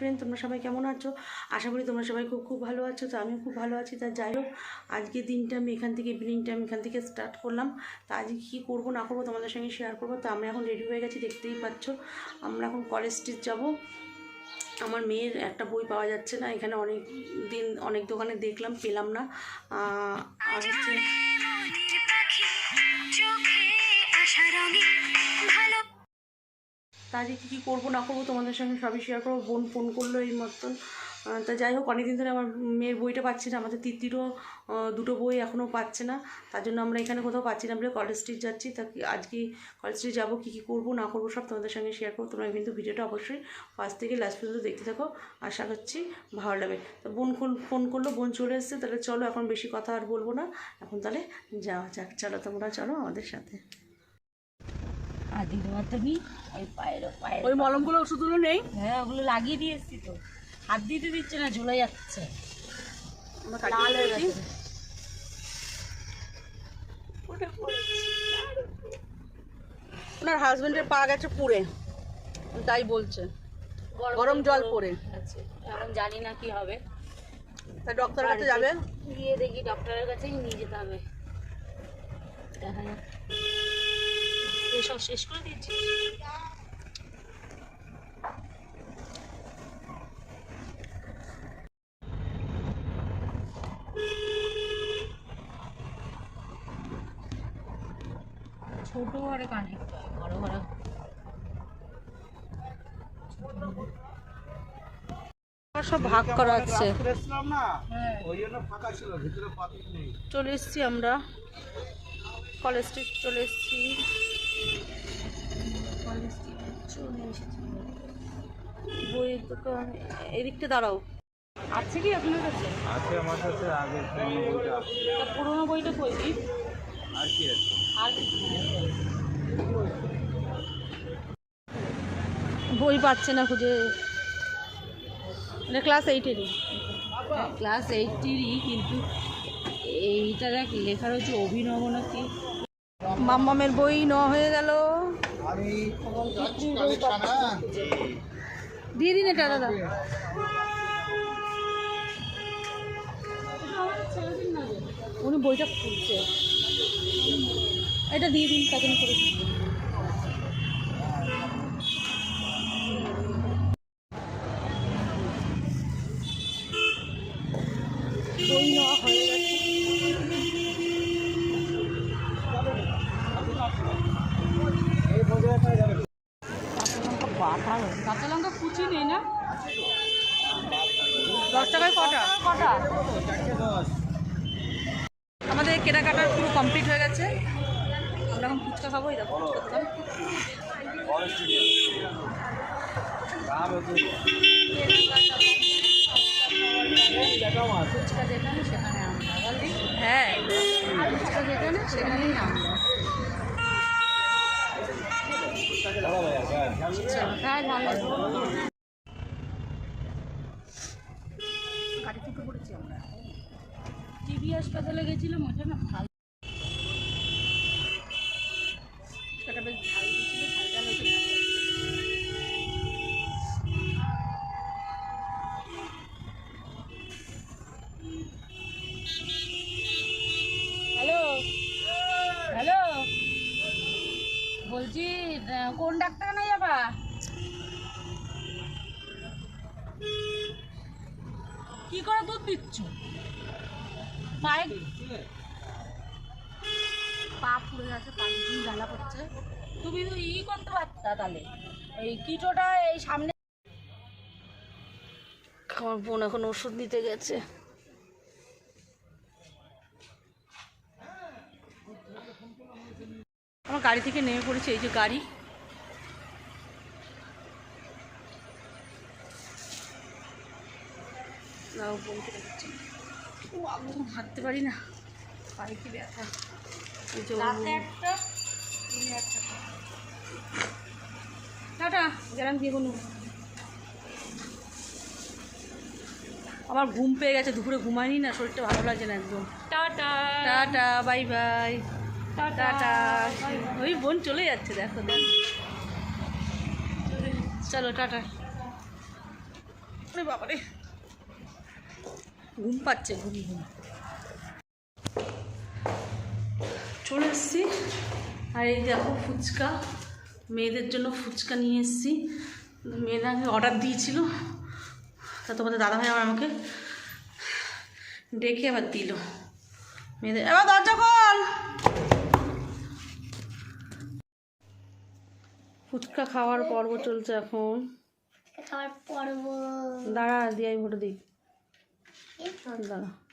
Friend তোমরা সবাই কেমন আছো? আশা করি তোমরা সবাই খুব খুব ভালো আছো, তো আমিও খুব ভালো আছি। তা যাই হোক, আজকে দিনটা আমি এখান থেকে ইভিনিংটা আমি এখান থেকে স্টার্ট করলাম। তা আজকে কী করব, না করব তোমাদের সঙ্গে শেয়ার করব। তো আমরা এখন রেডি হয়ে গেছি, দেখতেই পাচ্ছ। আমরা এখন কলেজ স্ট্রিট যাব। আমার মেয়ের একটা বই পাওয়া যাচ্ছে না, এখানে অনেক দিন, অনেক দোকানে দেখলাম, পেলাম না। আর হচ্ছে তা আজকে কী কী করব না করব তোমাদের সঙ্গে সবই শেয়ার করব। বোন ফোন করল এই মতন তা যাই হোক, অনেকদিন ধরে আমার মেয়ের বইটা পাচ্ছি না। আমাদের তিতিরও দুটো বই এখনও পাচ্ছে না। তার জন্য আমরা এখানে কোথাও পাচ্ছি না। বলে কলেজ স্ট্রিট যাচ্ছি। তা কি- আজকে কলেজ স্ট্রিট যাব, কী কী করব, না করব সব তোমাদের সঙ্গে শেয়ার করব। তোমরা কিন্তু ভিডিওটা অবশ্যই ফার্স্ট থেকে লাস্ট পর্যন্ত দেখতে থাকো। আশা করছি ভালো লাগবে। তো বোন ফোন ফোন করল, বোন চলে এসছে। তাহলে চলো, এখন বেশি কথা আর বলব না। এখন তাহলে যাওয়া যাক। চলো তোমরা, চলো আমাদের সাথে। তো নি ওই পায়ের পায়ের ওই মলমগুলো ওষুধগুলো নেই? হ্যাঁ ওগুলো লাগিয়ে দিয়ে এসছি তো। হাত দিতে দিচ্ছে না ঝুলে যাচ্ছে। আমরা লাল হয়ে গেছে। ওনার হাজবেন্ডের পা গেছে পুড়ে। তাই বলছে। গরম জল পড়ে। আছে এখন জানি না কি হবে। তাই ডক্টরের কাছে যাবে? গিয়ে দেখি ডক্টরের কাছেই নিয়ে যেতে হবে। দেখা যাক। এসব শেষ করে দিয়েছি। ছোট ঘরে কানেক্ট হয়। বড় ঘরে। সব ভাগ করা আছে। নেই। চলে এসেছি আমরা। কলেজ স্ট্রিট চলে এসেছি। চলে এসেছি। বইয়ের দোকান এদিকটা দাঁড়াও। আছে কি আপনার কাছে? আছে আমার কাছে আগে পুরনো বইটা আছে। পুরোনো বইটা কই? দিই আর কি আছে? আর বই পাচ্ছে না খুঁজে। এটা ক্লাস এইটেরই ক্লাস এইটিরই কিন্তু এইটা দেখ লেখা রয়েছে অভিনব নাকি? মাম্মামের বই ন হয়ে গেল। দিয়ে দিন এটা দাদা। উনি বইটা খুলছে। এটা দিয়ে দিন প্যাকিং করে বই নেওয়া হয়ে গেছে কাঁচা লঙ্কা কুচি নেই না দশ টাকায় কটা? কটা আমাদের কেনাকাটা পুরো কমপ্লিট হয়ে গেছে। আমরা এখন ফুচকা খাব এই দেখো ফুচকা দোকান। ফুচকা যেখানে সেখানে আমরা হ্যাঁ। ফুচকা যেখানে সেখানেই আমরা। হ্যাঁ ভালো গাড়ি থেকে পড়েছি আমরা টিভি হাসপাতালে গেছিলাম ওটা না ভালো। হ্যালো? হ্যালো? বলছি কোন ডাক্তারখানায় যাবা কি করে দুধ দিচ্ছ? পায়ে পা ফুলে গেছে পা দিন জ্বালা করছে। তুমি ই করতে পারতা তাহলে। এই এই সামনে আমার বোন এখন ওষুধ নিতে গেছে। আমার গাড়ি থেকে নেমে পড়েছে, এই যে গাড়ি। নাও, বোনকে দেখাচ্ছি হাঁটতে পারি না। পায়ে কি ব্যথা। একটা টাটা গেলাম দিয়ে কোনো আমার ঘুম পেয়ে গেছে দুপুরে ঘুমাইনি না শরীরটা ভালো লাগছে না একদম। Tata. Tata bye bye. Tata ওই বোন চলে যাচ্ছে দেখো দেখ। চলো টাটা। বাবারে। ঘুম পাচ্ছে ঘুম ঘুম। চলে এসছি। আর এই দেখো ফুচকা। মেয়েদের জন্য ফুচকা নিয়ে এসেছি। মেয়েদাকে অর্ডার দিয়েছিল। তা তোমাদের দাদাভাই আবার আমাকে ডেকে আবার দিল। মেয়েদের এবার দরজা খোল! ফুচকা খাওয়ার পর্ব চলছে এখন। খাওয়ার পর্ব। দাঁড়া দিয়ে আমি ভোটে দিই। দাঁড়া